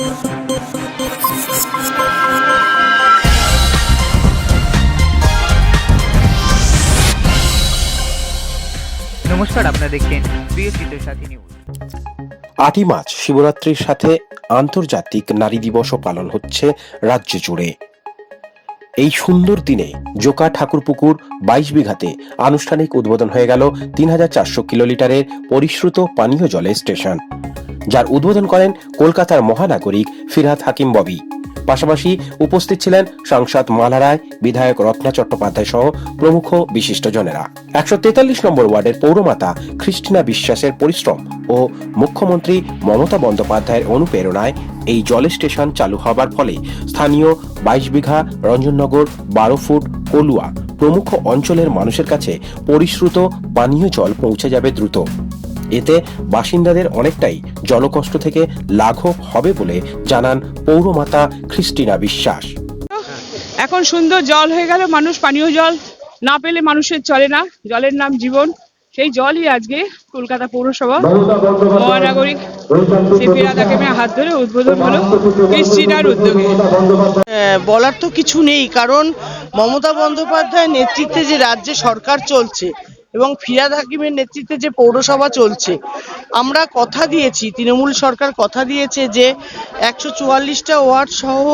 নমস্কার, আপনারা দেখছেন প্রিয় চিত্র সাথী নিউজ। আটই মার্চ, শিবরাত্রির সাথে আন্তর্জাতিক নারী দিবসও পালন হচ্ছে রাজ্য জুড়ে। এই সুন্দর দিনে জোকা ঠাকুরপুকুর বাইশ বিঘাতে আনুষ্ঠানিক উদ্বোধন হয়ে গেল তিন হাজার চারশো কিলোলিটারের পরিশ্রুত পানীয় জলের স্টেশন। যার উদ্বোধন করেন কলকাতার মহানাগরিক ফিরহাদ হাকিম ববি। পাশাপাশি উপস্থিত ছিলেন সাংসদ মালা রায়, বিধায়ক রত্না চট্টোপাধ্যায় সহ প্রমুখ বিশিষ্টজনেরা। একশো তেতাল্লিশ নম্বর ওয়ার্ডের পৌরমাতা খ্রিস্টিনা বিশ্বাসের পরিশ্রম ও মুখ্যমন্ত্রী মমতা বন্দ্যোপাধ্যায়ের অনুপ্রেরণায় এই জল স্টেশন চালু হবার ফলে স্থানীয় বাইশ বিঘা রঞ্জননগর বারো ফুট, কলুয়া প্রমুখ অঞ্চলের মানুষের কাছে পরিশ্রুত পানীয় জল পৌঁছে যাবে দ্রুত। এতে বাসিন্দাদের অনেকটাই জলকষ্ট থেকে লাঘব হবে বলে জানান পৌরমাতা খ্রিস্টিনা বিশ্বাস। এখন সুন্দর জল হয়ে গেল মানুষ পানীয় জল না পেলে মানুষের চলে না। জলের নাম জীবন। সেই জলই আজকে কলকাতা পৌরসভা। মহানাগরিক তাকে হাত ধরে উদ্বোধন হলো ক্রিস্টিনার উদ্যোগে। আহ, বলার তো কিছু নেই কারণ মমতা বন্দ্যোপাধ্যায়ের নেতৃত্বে যে রাজ্যে সরকার চলছে এবং ফিরাদ হাকিমের নেতৃত্বে যে পৌরসভা চলছে, আমরা কথা দিয়েছি, তৃণমূল সরকার কথা দিয়েছে যে একশো চুয়াল্লিশটা ওয়ার্ড সহ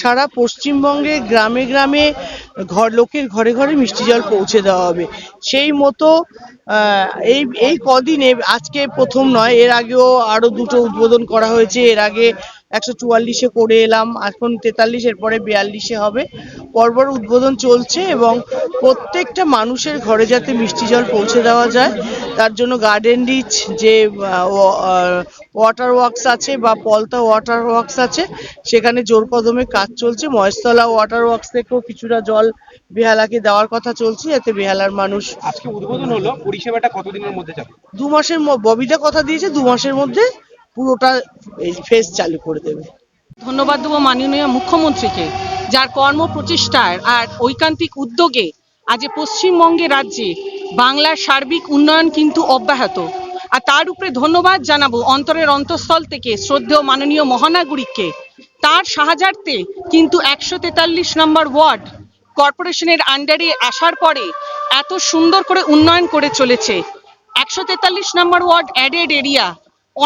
সারা পশ্চিমবঙ্গে গ্রামে গ্রামে ঘর, লোকের ঘরে ঘরে মিষ্টি জল পৌঁছে দেওয়া হবে। সেই মতো এই এই কদিনে, আজকে প্রথম নয়, এর আগেও আরও দুটো উদ্বোধন করা হয়েছে, এর আগে একশো চুয়াল্লিশে করে এলাম এখন তেতাল্লিশ এরপরে বিয়াল্লিশে হবে। পরপর উদ্বোধন চলছে এবং প্রত্যেকটা মানুষের ঘরে যাতে মিষ্টি জল পৌঁছে দেওয়া যায় তার জন্য গার্ডেন রিচ যে ওয়াটার ওয়ার্কস আছে বা পলতা ওয়াটার ওয়ার্কস আছে সেখানে জোর কদমে কাজ চলছে। মহেশতলা ওয়াটার ওয়ার্কস থেকেও কিছুটা জল বেহালাকে দেওয়ার কথা চলছে যাতে বেহালার মানুষ আজকে উদ্বোধন হলো পরিষেবাটা কতদিনের মধ্যে যাবে? দু মাসের ববিতা কথা দিয়েছে দু মাসের মধ্যে পুরোটা ফেস চালু করে দেবে। ধন্যবাদ দেবো মাননীয় মুখ্যমন্ত্রীকে, যার কর্ম প্রচেষ্টার আর ঐকান্তিক উদ্যোগে আজ পশ্চিমবঙ্গে রাজ্যে বাংলার সার্বিক উন্নয়ন কিন্তু অব্যাহত। আর তার উপরে ধন্যবাদ জানাব অন্তরের অন্তঃস্থল থেকে শ্রদ্ধেয় মাননীয় মহানাগরিককে। তার সাহায্যার্থে কিন্তু একশো তেতাল্লিশ নম্বর ওয়ার্ড কর্পোরেশনের আন্ডারে আসার পরে এত সুন্দর করে উন্নয়ন করে চলেছে। একশো তেতাল্লিশ নম্বর ওয়ার্ড অ্যাডেড এরিয়া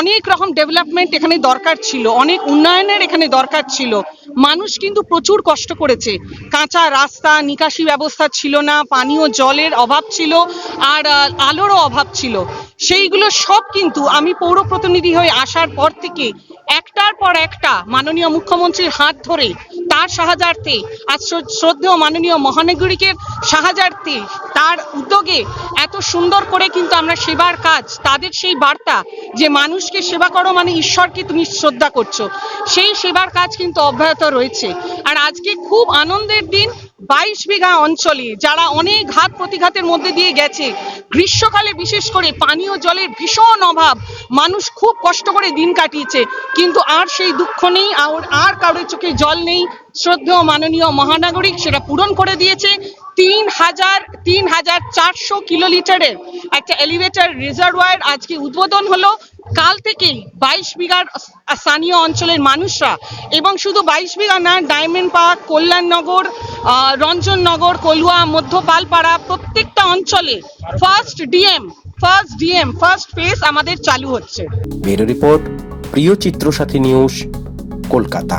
অনেক রকম ডেভেলপমেন্ট এখানে দরকার ছিল, অনেক উন্নয়নের এখানে দরকার ছিল। মানুষ কিন্তু প্রচুর কষ্ট করেছে। কাঁচা রাস্তা, নিকাশি ব্যবস্থা ছিল না, পানীয় জলের অভাব ছিল, আর আলোরও অভাব ছিল। সেইগুলো সব কিন্তু আমি পৌর প্রতিনিধি হয়ে আসার পর থেকে একটার পর একটা মাননীয় মুখ্যমন্ত্রীর হাত ধরে তার সাহায্যার্থে আজ শ্রদ্ধেয় মাননীয় মহানগরীকের সাহায্যার্থে তার উদ্যোগে এত সুন্দর করে কিন্তু আমরা সেবার কাজ, তাদের সেই বার্তা যে মানুষকে সেবা করো মানে ঈশ্বরকে তুমি শ্রদ্ধা করছ। সেই সেবার কাজ কিন্তু অব্যাহত রয়েছে। আর আজকে খুব আনন্দের দিন বাইশ বিঘা অঞ্চলে যারা অনেক ঘাত প্রতিঘাতের মধ্যে দিয়ে গেছে, গ্রীষ্মকালে বিশেষ করে পানীয় জলের ভীষণ অভাব, মানুষ খুব কষ্ট করে দিন কাটিয়েছে, কিন্তু আর সেই দুঃখ নেই, আর আর কারোর চোখে জল নেই। শ্রদ্ধেয় মাননীয় মহানাগরিক সেটা পূরণ করে দিয়েছে। তিন হাজার তিন হাজার চারশো কিলোলিটারের একটা এলিভেটর রিজার্ভার আজকে উদ্বোধন হলো। কাল থেকেই বাইশ বিঘার স্থানীয় অঞ্চলের মানুষরা এবং শুধু বাইশ বিঘা না, ডায়মন্ড পার্ক কল্যাণনগর রঞ্জননগর কলুয়া মধ্যপালপাড়া প্রত্যেকটা অঞ্চলে first DM first DM first phase আমাদের চালু হচ্ছে। রিপোর্ট, প্রিয় চিত্রসাথী নিউজ, কলকাতা।